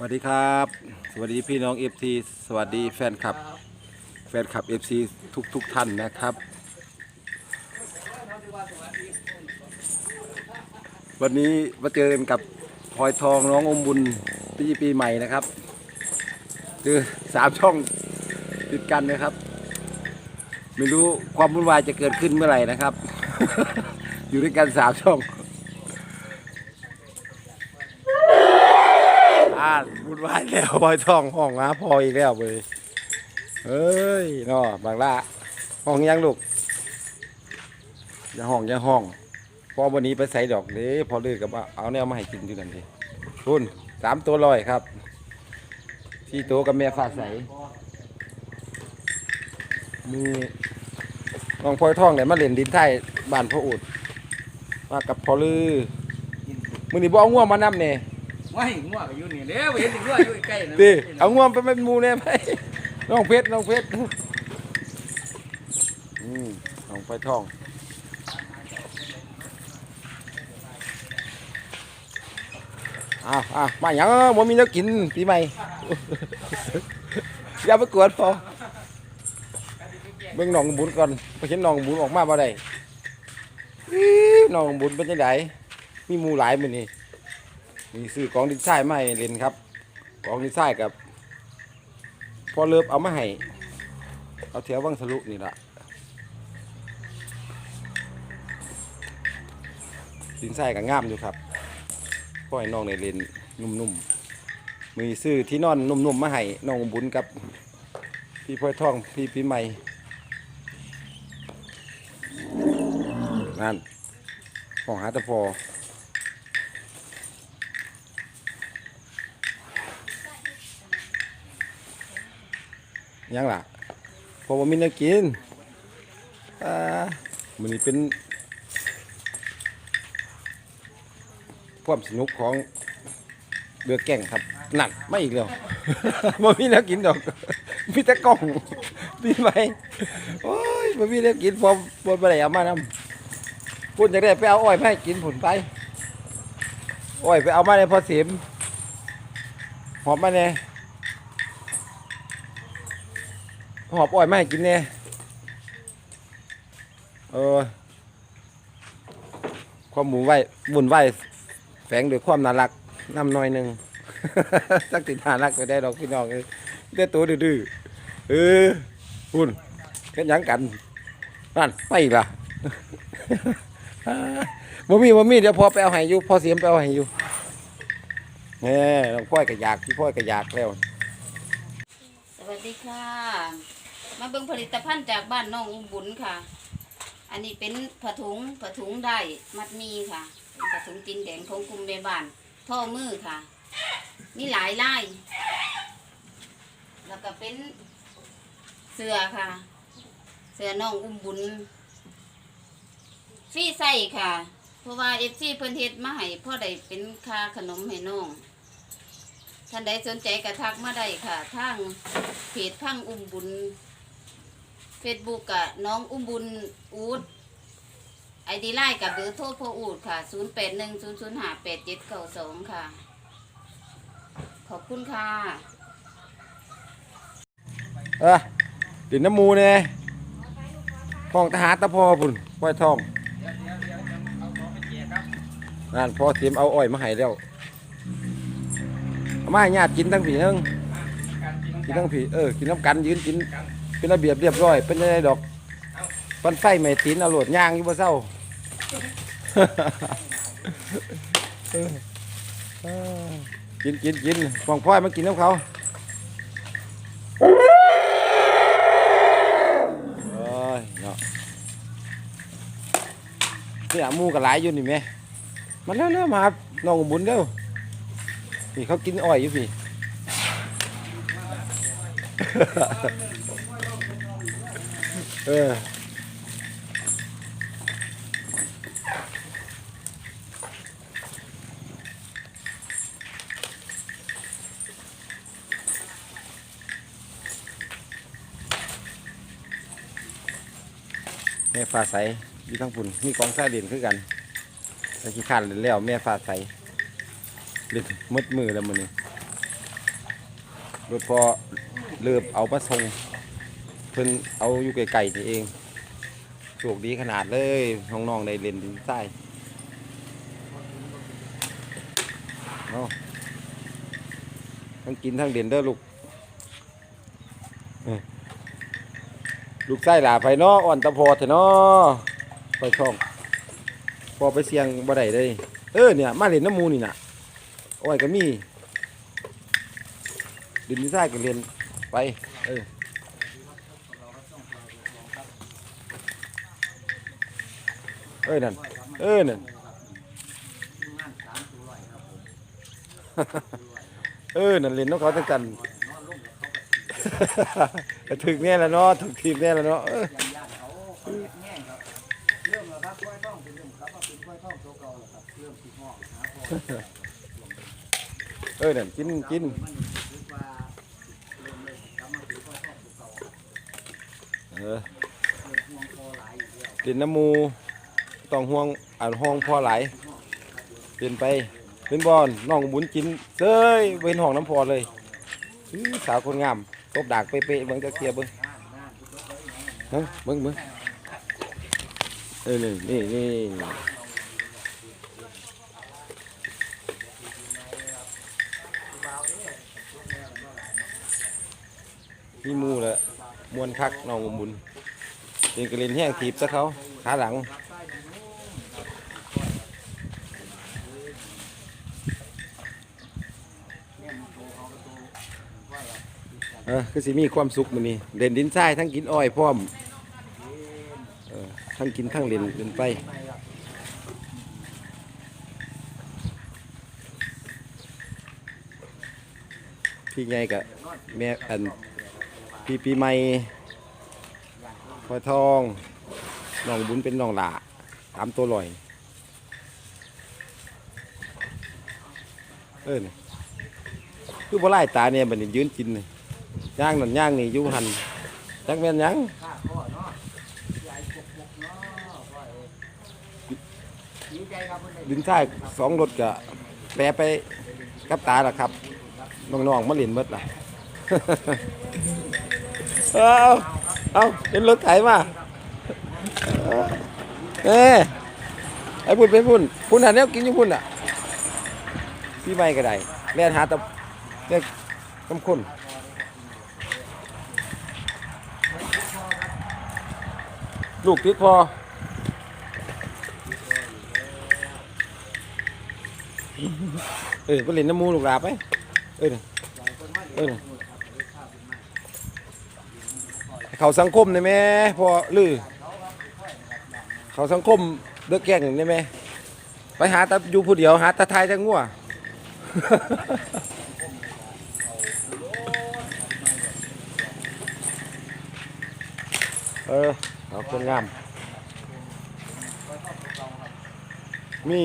สวัสดีครับ สวัสดีพี่น้อง FT สวัสดีแฟนคลับ แฟนคลับ FC ทุกทุกท่านนะครับ วันนี้มาเจอกันกับพลอยทองน้องอมบุญปีปีใหม่นะครับเจอสามช่องติดกันนะครับ ไม่รู้ความวุ่นวายจะเกิดขึ้นเมื่อไหร่นะครับ อยู่ด้วยกันสามช่อง อ่านบุญวายแล้วพลอยทองห้องนะพออีกแล้วเว้ยเฮ้ยเนาะบางละห้องยังลูกอย่าห้องอย่าห้องพอวันนี้ไปใส่ดอกเด้พอเลือกกับว่าเอาแนวมาให้กินด้วยกันดิคุณสามตัวลอยครับที่ตัวกับแม่ฝากใสมีน้องพลอยทองเนี่ยมาเล่นดินไทยบ้านพ่ออุดมากับพอลือมือนี้บ่เอาง่วงมานํเนี่ย ไม่งัวก็อยู่นี่เด้อเห็นถึงงัวอยู่ใกล้ๆนะดิเอาง่วงไปเป็นมูเนี่ยไปน้องเพชรน้องเพชรอืมน้องไปทองอ้าวอ้าวมาหยังบ่มีแน้กินปีใหม่ อย่าไปกวนพอเบิ่งน้องบุญก่อนไปเห็นน้องบุญออกมาบ่ได้น้องบุญเป็นจังไดมีหมู่หลายมื้อนี้ มีซื้อกองดินทรายมาให้เล่นครับกองดินทรายกับพอเลิฟเอามาให้เอาแถววังสลุนี่ละดินทรายกับง่ามอยู่ครับพ่อให้น้องในเล่นนุ่มๆ มีซื้อที่นอนนุ่มๆมาให้น้องบุญกับพี่พ่อยทองพี่พี่ใหม่นั่นของหาตะพอ ยังล่ะเพอว่ามีแนักกินอ่ามันนี้เป็นความสนุกของเรือแก่งครับนั่นไม่อีกแล้ว บ่มีแนักกินดอกมีแต่กล้องมีไหมโอ้ยบ่มีแนักกินพอพอไปไหนเอามานำพุ่นจะได้ไปเอาอ้อยมาให้กินผุนไปอ้อยไปเอามาในพอเสียมหอบมาเนี่ย หอบอ้อยมาให้กินเนี่ยเออความหมุนไหวหมุนไหวแฝงด้วยความน่ารักนำหน่อยหนึ่งสักติดน่ารักไปได้ดอกพี่น้องเอ้ยได้ตัวดื้อเออหุ่นเป็นยังกันนั่นไปละบ่มีบ่มีเดี๋ยวพอไปเอาให้อยู่พอเสียมไปเอาให้อยู่แหม่น้องพ่อยก็อยากพี่พ่อยก็อยากแล้ว สวัสดีค่ะ มาเบิ่งผลิตภัณฑ์จากบ้านน้องอุ้มบุญค่ะ อันนี้เป็นผ้าถุงผ้าถุงได้มัดมีค่ะเป็นผ้าถุงจินแดงของกลุ่มแม่บ้านท่อมือค่ะ มีหลายลาย แล้วก็เป็นเสื้อค่ะ เสื้อน้องอุ้มบุญฟรีใส่ค่ะ เพราะว่าเอฟซีเพิ่นเฮ็ดมาให้พ่อได้เป็นค่าขนมให้น้องท่านใดสนใจกระทักมาได้ค่ะทางเพจพังอุ้มบุญ เฟซบุ๊กกับน้องอุ้มบุญอูดไอดีไลน์กับเบอร์โทรพ่ออูดค่ะ 0 8 1 0 0 5 8 7 9 2 ค่ะ ขอบคุณค่ะ เออดินน้ำมูเนี่ยห้องทหารตะพอพุ่นป้อยทองนั่นพอเตรียมเอาอ้อยมาให้แล้วเอามาให้ญาติกินทั้งผีนึงกินทั้งผีเออ กินน้ำกันยืนกิน เป็นระเบียบเรียบร้อย เป็นยังไงดอกปันไฟไม่ตีนเอาโหลดย่างอยู่บ่เศร้ากินกินกินฟองพ่อยมากินน้ำเขาโอ้ยเนาะนี่หมูกับหลายอยู่นี่แม่มาเร็วๆมาน้องบุญเร็วนี่เขากินอ้อยอยู่พี่ เออแม่ฟ้าใสอยู่ทั้งปุ่นมีกองซาเด่นคือกันต่ขี้ขันเล่นแล้วแม่ฟ้าใสเล่นมืดมือแล้วมือนี้รถพอเลือบเอามาส่ง พิ่นเอาอยู่ไกลๆนี่เองโชคดีขนาดเลยน้องๆได้เล่นดินทรายเอาทั้งกินทั้งเด่นเด้อลูกเอ้ยลูกไส้หลาไปเนาะอ่อนตะพอเถอะเนาะไปช่อง พอไปเสียงบ่ได้เลยเออเนี่ย มาเล่นน้ำมูนี่น่ะโอ้ยก็มีดินทรายก็เล่นไป เออ เอ้ยนั่นเออนั่นเออนั่นเล่นน้องเขาตั้งกันถึกแน่แล้วเนาะถึกทีมแน่แล้วเนาะเออยันญาติเขาเขาเฮ็ดแง่งครับเริ่มแล้วครับกล้วยท่องเป็นเริ่มครับว่าเป็นกล้วยท่องตัวเก่าแล้วครับเริ่มสิงอกนะพอเออนั่นกินกินมันรู้สึกว่าเริ่มเลยกลับมาเป็นกล้วยท่องตัวเออจิ้นน้ำมู ต้องห่วงอ่านห้องพ่อหลายเปลี่ยนไปเป็นบอลน้องบุญกินเซยเว้นห้องน้ำพอเลยสาวคนงามตบดากเป๊ะๆเบิ่งจะเคลียร์เบิ่งเบิ่งเบิ่งเออนี่นี่นี่มีหมูแหละมวนคักน้องบุญเป็นกระเล่นแห้งถีบซะเขาขาหลัง เออคือสิมีความสุขมื้อนี้เล่นดินทรายทั้งกินอ้อยพร้อมเออทั้งกินทั้งเล่นเล่นไปพี่ใหญ่กับแม่อันพี่ปีใหม่พอยทองน้องบุญเป็นน้องหลาตามตัวลอย เออนี่คือบ่ไล่ตาเนี่ยบันยืนกินนี่ย่ ย่างนั่นย่างนี่อยู่หันจักแม่นหยังข้าพ่อเนาะยายปกปกเนาะพ่อเอ้ยดีใจครับเพิ่นได้ดินท้ายสองรถก็แปรไปกับตาล่ะครับน้องๆมาเล่นเบิดล่ะ เอาเอาเห็นรถไถมาเอ้ไอ้พุ่นเป็นพุ่นพุ่นหันแนวกินอยู่พุ่นอะพี่ไม่ก็ได้แล่นหาตะเรียกตำคน ลูกติดพอเออไปเล่นน้ำมูลูกหลาไป เออเออเขาสังคมได้ไหมพอลือเขาสังคมเด็กแก่งได้ไหมไปหาตาอยู่ผู้เดียวหาตาไทยจะงัวเออ เอาคนงาม มี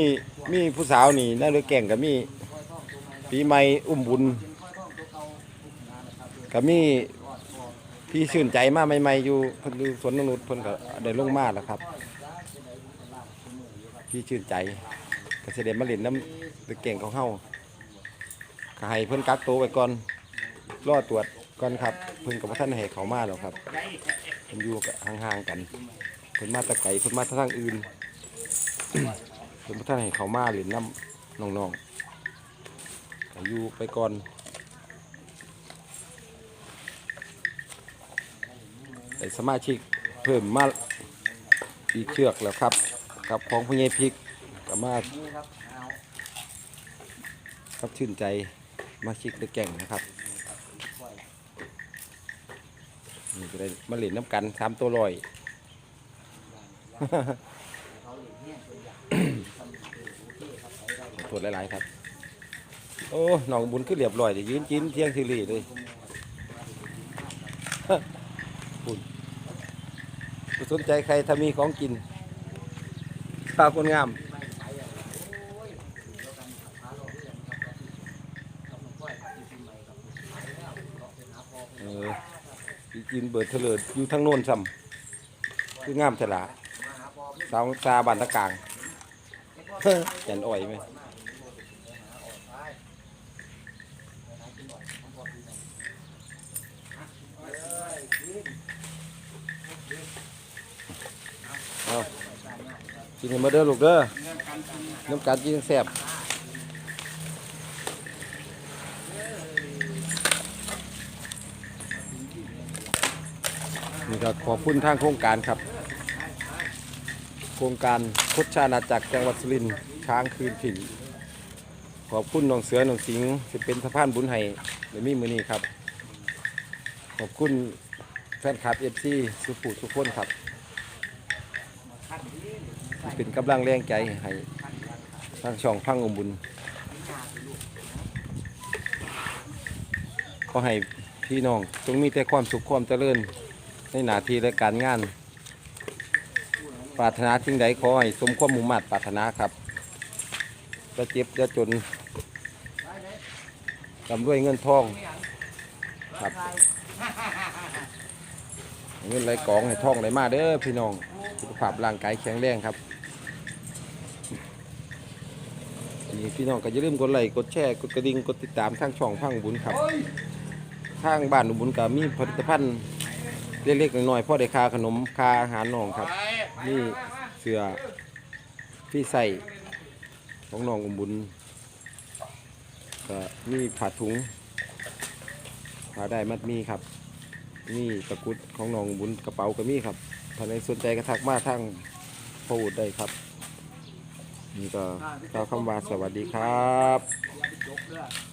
มีผู้สาวนี่น่าเลือแก่งกับมี ปีใหม่อุ้มบุญกับมีพี่ชื่นใจมากใหม่ๆอยู่เพิ่นอยู่สวนนงนุษเพิ่นก็ได้ลงมาแล้วครับ พี่ชื่นใจก็เสได็จมาเล่นน้ำเลือแก่งของเฮาก็ให้เพิ่นกักตัวไว้ก่อนรอตรวจ ก่อนครับเพิ่นกับท่านให้เขามาแล้วครับเพิ่นอยู่กับห่างๆกันเพิ่นมาตะไกลเพิ่นมาทางอื่นเพิ่นท่านให้เขามาเล่นน้ำน้องๆก็อยู่ไปก่อนแต่สมาชิกเพิ่มมาอีกเชือกแล้วครับกับของพญายพริกกับเอาครับชื่นใจมาชิกได้แก่งนะครับ นี่จะได้มาเล่นน้ำกันสามตัวลอยขอโทษหลายๆครับ โอ้หนองบุญขึ้นเรียบร้อยเดี๋ยวยืนจิ้นเที่ยงทีรีเลยบุญบ่สนใจใครถ้ามีของกินข้าวคนงาม ยินเบิร์ดเถลิดอยู่ทั้งโน่นซ้ำคืองามฉลาสาวซาบันตะกางแก่นอ่อยไหมกินให้มาเด้อลูกเด้อน้ำการกินแซ่บ นี่ก็ขอบคุณทางโครงการครับ โครงการพุทธานาจักรจังหวัดสุรินทร์ช้างคืนถิ่นขอบคุณน้องเสือน้องสิงห์ที่เป็นสะพานบุญให้ในมีมือนี้ครับ ขอบคุณแฟนคลับเอฟซีสุภูทุกคนครับที่เป็นกำลังแรงใจให้ทางช่องพังอมบุญขอให้พี่น้องจงมีแต่ความสุขความเจริญ ในหน้าที่และการงาน ปรารถนาสิ่งใดขอให้สมความมุ่งมั่นปรารถนาครับจะเจ็บจะจนลำด้วยเงินทองครับ เงินไหลกองให้ทองไหลมาเด้อพี่น้องสุขภาพร่างกายแข็งแรงครับนี่พี่น้องก็อย่าลืมกดไลค์กดแชร์กดกระดิ่งกดติดตามทางช่องพังบุญครับทางบ้านบุญก็มีผลิตภัณฑ์ เล็กๆน้อยๆพ่อได้ค่าขนมค่าอาหารน้องครับ นี่เสือพี่ใส่ของน้องอมบุญก็มีผ้าถุงผ้าได้มัดมีครับนี่ตะกุดของน้องอมบุญกระเป๋าก็มีครับถ้าในสนใจก็ทักมาทางพออุดได้ครับ นี่ก็กล่าวคำว่าสวัสดีครับ